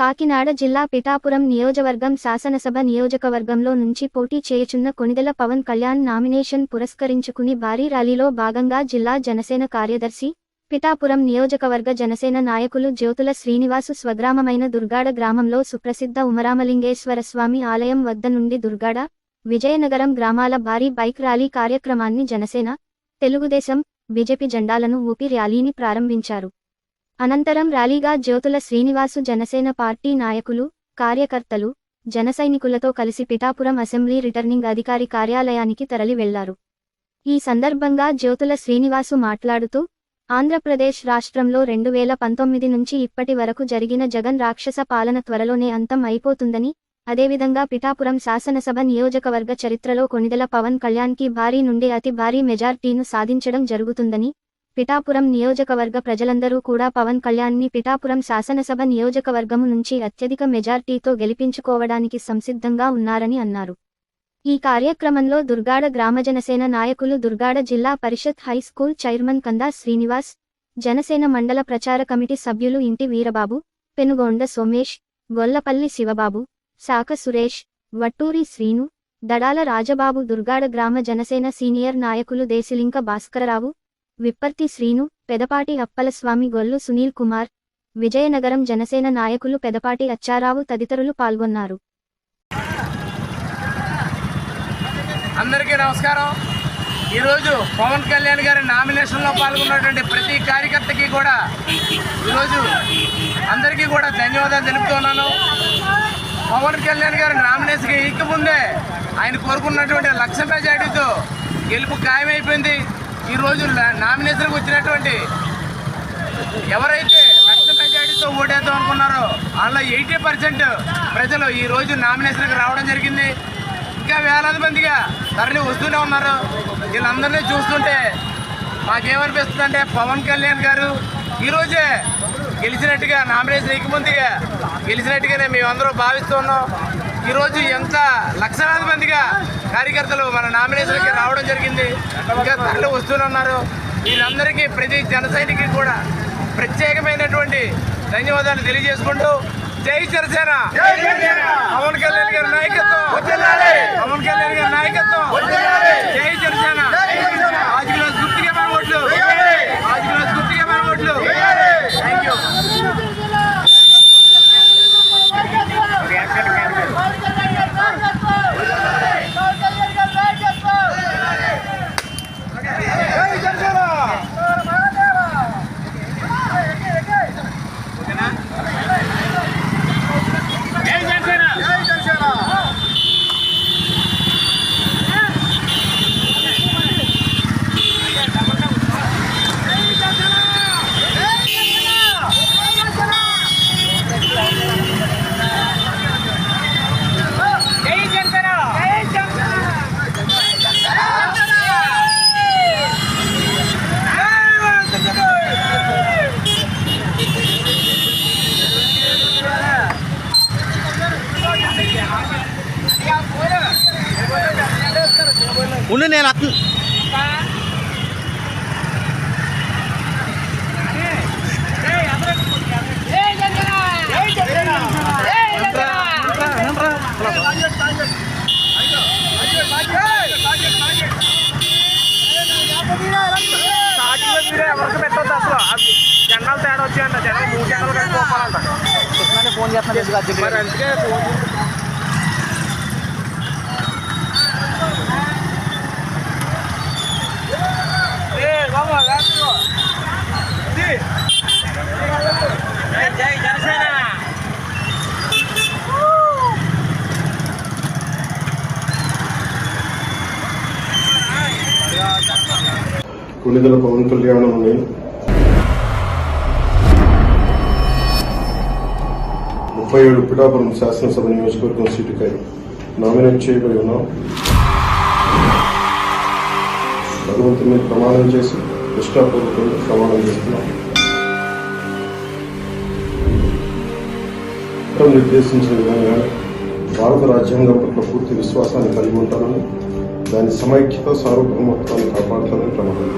కాకినాడ జిల్లా పిఠాపురం నియోజకవర్గం శాసనసభ నియోజకవర్గంలో నుంచి పోటీ చేయుచున్న కొణిదెల పవన్ కళ్యాణ్ నామినేషన్ పురస్కరించుకుని భారీ ర్యాలీలో భాగంగా జిల్లా జనసేన కార్యదర్శి పిఠాపురం నియోజకవర్గ జనసేన నాయకులు జ్యోతుల శ్రీనివాసు స్వగ్రామమైన దుర్గాడ గ్రామంలో సుప్రసిద్ధ ఉమరామలింగేశ్వర స్వామి ఆలయం వద్ద నుండి దుర్గాడ విజయనగరం గ్రామాల భారీ బైక్ ర్యాలీ కార్యక్రమాన్ని జనసేన తెలుగుదేశం బీజేపీ జెండాలను ఊపి ర్యాలీని ప్రారంభించారు. అనంతరం ర్యాలీగా జ్యోతుల శ్రీనివాసు జనసేన పార్టీ నాయకులు కార్యకర్తలు జనసైనికులతో కలిసి పిఠాపురం అసెంబ్లీ రిటర్నింగ్ అధికారి కార్యాలయానికి తరలి వెళ్ళారు. ఈ సందర్భంగా జ్యోతుల శ్రీనివాసు మాట్లాడుతూ ఆంధ్రప్రదేశ్ రాష్ట్రంలో రెండు వేల పంతొమ్మిది నుంచి ఇప్పటి వరకు జరిగిన జగన్ రాక్షస పాలన త్వరలోనే అంతం అయిపోతుందని అదేవిధంగా పిఠాపురం శాసనసభ నియోజకవర్గ చరిత్రలో కొణిదెల పవన్ కళ్యాణ్కి భారీ నుండి అతి భారీ మెజార్టీను సాధించడం జరుగుతుందని పిఠాపురం నియోజకవర్గ ప్రజలందరూ కూడా పవన్ కళ్యాణ్ని పిఠాపురం శాసనసభ నియోజకవర్గము నుంచి అత్యధిక మెజార్టీతో గెలిపించుకోవడానికి సంసిద్ధంగా ఉన్నారని అన్నారు. ఈ కార్యక్రమంలో దుర్గాడ గ్రామజనసేన నాయకులు Durgada Zilla Parishad high school chairman Kanda Srinivas Janasena మండల ప్రచార కమిటీ సభ్యులు ఇంటి వీరబాబు పెనుగొండ సోమేష్ గొల్లపల్లి శివబాబు శాఖ సురేష్ వట్టూరి శ్రీను దడాల రాజబాబు దుర్గాడ గ్రామ జనసేన సీనియర్ నాయకులు దేశిలింక భాస్కరరావు విప్పర్తి శ్రీను పెదపాటి అప్పలస్వామి గొల్లు సునీల్ కుమార్ విజయనగరం జనసేన నాయకులు పెదపాటి అచ్చారావు తదితరులు పాల్గొన్నారు. అందరికీ నమస్కారం. ఈరోజు పవన్ కళ్యాణ్ గారి నామినేషన్లో పాల్గొన్నటువంటి ప్రతి కార్యకర్తకి కూడా ఈరోజు అందరికీ కూడా ధన్యవాదాలు తెలుపుతున్నాను. పవన్ కళ్యాణ్ గారి నామినేషన్కి ఇక ముందే ఆయన కోరుకున్నటువంటి లక్ష మెజార్టీతో గెలుపు ఖాయమైపోయింది. ఈరోజు నామినేషన్కి వచ్చినటువంటి ఎవరైతే లక్ష మెజార్టీతో ఓటేద్దాం అనుకున్నారో అందులో ఎయిటీ పర్సెంట్ ప్రజలు ఈ రోజు నామినేషన్కి రావడం జరిగింది. ఇంకా వేలాది మందిగా తరలి వస్తూనే ఉన్నారు. వీళ్ళందరినీ చూస్తుంటే మాకేమనిపిస్తుంది అంటే పవన్ కళ్యాణ్ గారు ఈరోజే గెలిచినట్టుగా నామినేషన్ ఎక్కముందుగా గెలిచినట్టుగానే మేమందరూ భావిస్తున్నాం ఈరోజు ఎంత లక్షలాది మందిగా కార్యకర్తలు మన నామినేషన్కి రావడం జరిగింది. ఇంకా తరలి వస్తూనే ఉన్నారు వీళ్ళందరికీ ప్రతి జన సైనికుడికి కూడా ప్రత్యేకమైనటువంటి ధన్యవాదాలు తెలియజేసుకుంటూ జై జనసేన. పవన్ కళ్యాణ్ గారి నాయకత్వం. పవన్ కళ్యాణ్ గారి నాయకత్వం. జై జనసేన. ఆజులో గుర్తిగా మన ఓట్లు. ఆజులో గుర్తిగా మన ఓట్లు. థ్యాంక్ యూ ఉండు నేను అత్ స్టార్టింగ్లో జెండాలు తేడా వచ్చాయంట జెండాలు మూడు జెండాలు కలిపి ఫోన్ చేస్తున్నాను మరి అందుకే ఫోన్ ఏ బాబు రాసుకో జై జనసేన కొన్నిదల పవన్ కళ్యాణంని ముప్పై ఏడు పిఠాపురం శాసనసభ నియోజకవర్గం సీటుకై నామినేట్ చేయబడి ఉన్నాం భగవంతుని ప్రమాణం చేసి నిష్ఠాపూర్వకంగా ప్రమాణం చేస్తున్నాం. నిర్దేశించిన విధంగా భారత రాజ్యాంగం పట్ల పూర్తి విశ్వాసాన్ని కలిగి ఉంటానని దాని సమైక్యత సార్వభౌమత్వాన్ని కాపాడుతానని ప్రమాణం